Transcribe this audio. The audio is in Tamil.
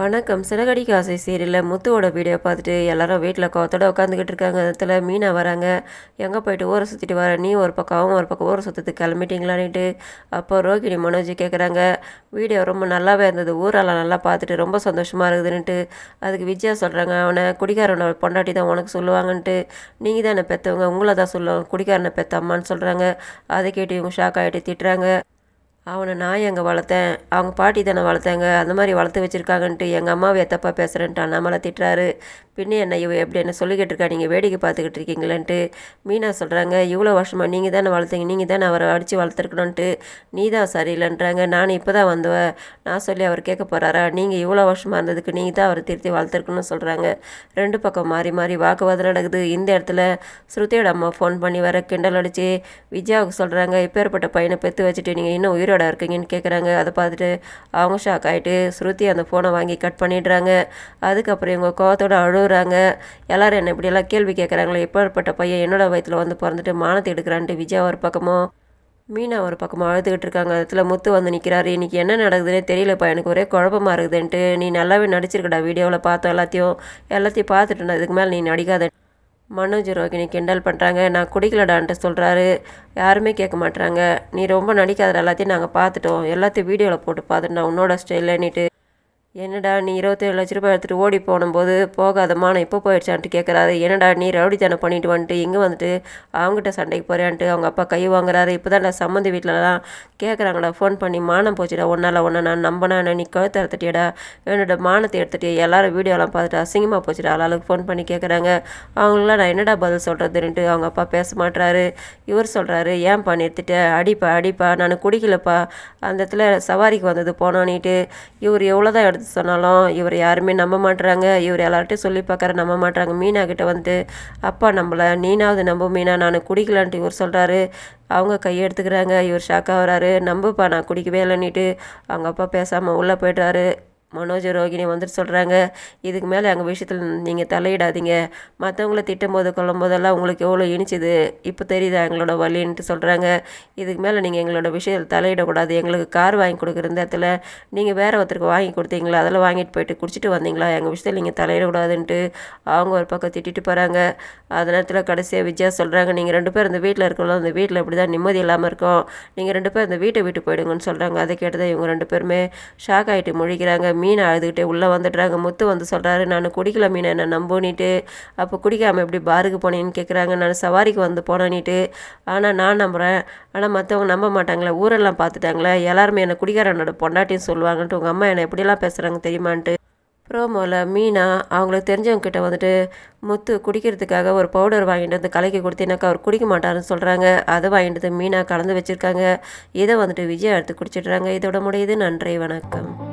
வணக்கம். சிறகடி காசை சீரியலில் முத்துவோட வீடியோ பார்த்துட்டு எல்லாரும் வீட்டில் கோத்தோட உட்காந்துக்கிட்டு இருக்காங்க. அதில் மீனா வராங்க. எங்கே போயிட்டு ஊரை சுற்றிட்டு வர? நீ ஒரு பக்கம் அவங்க ஒரு பக்கம். ஊரை சுற்றுறதுக்கு கிளம்பிட்டீங்களான்னுட்டு அப்போ ரோகிணி மனோஜி கேட்குறாங்க வீடியோ ரொம்ப நல்லாவே இருந்தது. ஊரெல்லாம் நல்லா பார்த்துட்டு ரொம்ப சந்தோஷமாக இருக்குதுன்ட்டு அதுக்கு விஜயா சொல்கிறாங்க அவனை குடிக்காரனோட பொண்டாட்டி தான் உனக்கு சொல்லுவாங்கன்ட்டு நீங்கள் தானே பெற்றவங்க உங்களை தான் சொல்லுவாங்க குடிக்காரனை பெற்ற அம்மான்னு சொல்கிறாங்க அதை கேட்டு இவங்க ஷாக் ஆகிட்டு திட்டுறாங்க. அவனை நான் எங்கே வளர்த்தேன்? அவங்க பாட்டி தானே வளர்த்தாங்க? அந்த மாதிரி வளர்த்து வச்சுருக்காங்கன்ட்டு எங்கள் அம்மாவை தப்பாக பேசுகிறேன்ட்டு அண்ணாமலை திட்டுறாரு. பின்ன என்ன இவ எப்படி என்ன சொல்லிக்கிட்டு இருக்கா நீங்கள் வேடிக்கை பார்த்துக்கிட்டு இருக்கீங்களேன்ட்டு மீனா சொல்கிறாங்க இவ்வளோ வருஷமாக நீங்கள் தானே வளர்த்தீங்க. நீங்கள் தானே அவரை அடித்து வளர்த்துருக்கணுன்ட்டு நீ தான் சரியில்லைன்றாங்க. நான் இப்போ தான் வந்தவ நான் சொல்லி அவர் கேட்க போகிறாரா நீங்கள் இவ்வளோ வருஷமாக இருந்ததுக்கு நீங்கள் தான் அவரை திருத்தி வளர்த்துருக்கணும்னு சொல்கிறாங்க ரெண்டு பக்கம் மாறி மாறி வாக்குவாதம் நடக்குது. இந்த இடத்துல ஸ்ருதியோட அம்மா ஃபோன் பண்ணி வர கிண்டல் அடித்து விஜயாவுக்கு சொல்கிறாங்க இப்பேற்பட்ட பையனை பெற்று வச்சுட்டு நீங்கள் இன்னும் உயிரோட இருக்கீங்கன்னு கேட்குறாங்க அதை பார்த்துட்டு அவங்க ஷாக் ஆகிட்டு ஸ்ருதி அந்த ஃபோனை வாங்கி கட் பண்ணிடுறாங்க. அதுக்கப்புறம் இவங்க கோவத்தோட அழு அழுகிறாங்க எல்லாரும் என்ன இப்படியெல்லாம் கேள்வி கேட்குறாங்களே எப்பேற்பட்ட பையன் என்னோட வயத்தில் வந்து பிறந்துட்டு மானத்தை எடுக்கிறான்ட்டு விஜயா ஒரு பக்கமோ மீனா ஒரு பக்கமாக அழுதுகிட்டு இருக்காங்க. அதில் முத்து வந்து நிற்கிறாரு இன்றைக்கி என்ன நடக்குதுன்னே தெரியலப்பா. எனக்கு ஒரே குழப்பமா இருக்குதுன்ட்டு நீ நல்லாவே நடிச்சிருக்கடா வீடியோவில் பார்த்தோம் எல்லாத்தையும். எல்லாத்தையும் பார்த்துட்டு இதுக்கு மேலே நீ நடிக்காத. மனோஜ் ரோகிணி கிண்டல் பண்ணுறாங்க நான் குடிக்கலடான்ட்டு சொல்கிறாரு யாருமே கேட்க மாட்டுறாங்க நீ ரொம்ப நடிக்காத எல்லாத்தையும் நாங்கள் பார்த்துட்டோம். எல்லாத்தையும் வீடியோவில் போட்டு பார்த்துட்டு நான் உன்னோட ஸ்டைல்லன்னுட்டு என்னடா நீ இருபத்தேழு லட்ச ரூபாய் எடுத்துகிட்டு ஓடி போனும்போது போகாதம்மா நான் இப்போ போயிடுச்சான்ட்டு கேட்குறாரு என்னடா நீ ரவுடித்தனம் பண்ணிட்டு வந்துட்டு இங்கே வந்துட்டு அவங்ககிட்ட சண்டைக்கு போகிறேன்ட்டு அவங்க அப்பா கை வாங்குறாரு. இப்போ தான் நான் சம்மந்தி வீட்டிலலாம் கேட்குறாங்கடா ஃபோன் பண்ணி மானம் போச்சுடா ஒன்றால் ஒன்றா நான் நம்பினா நீ கழுத்தை எடுத்துட்டியடா என்னோட மானத்தை எடுத்துட்டிய எல்லாரும் வீடியோலாம் பார்த்துட்டு அசிங்கமாக போச்சுடா ஆளாளுக்கு ஃபோன் பண்ணி கேட்குறாங்க அவங்களாம் நான் என்னடா பதில் சொல்கிறதுன்ட்டு அவங்க அப்பா பேச மாட்டுறாரு இவர் சொல்கிறாரு ஏன்ப்பா நிறுத்திட்ட அடிப்பா அடிப்பா நான் குடிக்கலப்பா. அந்த இடத்துல சவாரிக்கு வந்தது போனோன்னிட்டு இவர் எவ்வளோ தான் எடுத்து சொன்னாலும் இவர் யாருமே நம்ப மாட்டுறாங்க இவர் எல்லார்ட்டையும் சொல்லி பார்க்குற நம்ப மாட்டுறாங்க மீனா கிட்ட வந்து அப்பா நம்மளை நீனாவது நம்ப மீனா நான் குடிக்கலான்ட்டு இவர் சொல்கிறாரு அவங்க கையெடுத்துக்கிறாங்க இவர் ஷாக்காக வராரு. நம்புப்பா நான் குடிக்கவே இல்லைன்னுட்டு. அவங்க அப்பா பேசாமல் உள்ளே போய்ட்றாரு. மனோஜ் ரோகிணி வந்துட்டு சொல்கிறாங்க இதுக்கு மேலே எங்கள் விஷயத்தில் நீங்கள் தலையிடாதீங்க. மற்றவங்கள திட்டும் போது கொள்ளும் போதெல்லாம் உங்களுக்கு எவ்வளோ இனிச்சுது? இப்போ தெரியுதா எங்களோட வழின்ட்டு சொல்கிறாங்க இதுக்கு மேலே நீங்கள் எங்களோட விஷயத்தில் தலையிடக்கூடாது. எங்களுக்கு கார் வாங்கி கொடுக்குற இந்த இடத்துல நீங்கள் வேறு ஒருத்தருக்கு வாங்கி கொடுத்தீங்களா? அதெல்லாம் வாங்கிட்டு போயிட்டு குடிச்சிட்டு வந்தீங்களா? எங்கள் விஷயத்தில் நீங்கள் தலையிடக்கூடாதுன்ட்டு அவங்க ஒரு பக்கம் திட்டிட்டு போகிறாங்க அந்த நேரத்தில் கடைசியாக விஜயா சொல்கிறாங்க நீங்கள் ரெண்டு பேர் இந்த வீட்டில் இருக்கலாம் அந்த வீட்டில் இப்படி தான் நிம்மதி இல்லாமல் இருக்கும். நீங்கள் ரெண்டு பேர் இந்த வீட்டை விட்டு போயிடுங்கன்னு சொல்கிறாங்க அதை கேட்டதை இவங்க ரெண்டு பேருமே ஷாக் ஆகிட்டு முழிக்கிறாங்க. மீன் அழுதுகிட்டே உள்ளே வந்துடுறாங்க. முத்து வந்து சொல்கிறாரு நான் குடிக்கல மீன் என்னை நம்பினிட்டு அப்போ குடிக்காமல் எப்படி பாருக்கு போனேன்னு கேட்குறாங்க நான் சவாரிக்கு வந்து போனேன்னிட்டு ஆனால் நான் நம்புகிறேன் ஆனால் மற்றவங்க நம்ப மாட்டாங்களே ஊரெல்லாம் பார்த்துட்டாங்களே எல்லாருமே என்னை குடிக்காரனோட பொண்டாட்டின்னு சொல்லுவாங்கன்ட்டு உங்கள் அம்மா என்னை எப்படிலாம் பேசுகிறாங்க தெரியுமான்ட்டு ப்ரோமோவில் மீனா அவங்களுக்கு தெரிஞ்சவங்க கிட்ட வந்துட்டு முத்து குடிக்கிறதுக்காக ஒரு பவுடர் வாங்கிட்டு வந்து கலக்கி கொடுத்தீனாக்கா அவர் குடிக்க மாட்டாருன்னு சொல்கிறாங்க அதை வாங்கிட்டு வந்து மீனா கலந்து வச்சுருக்காங்க. இதை வந்துட்டு விஜய் எடுத்து குடிச்சிடுறாங்க. இதோட முடியுது. நன்றி வணக்கம்.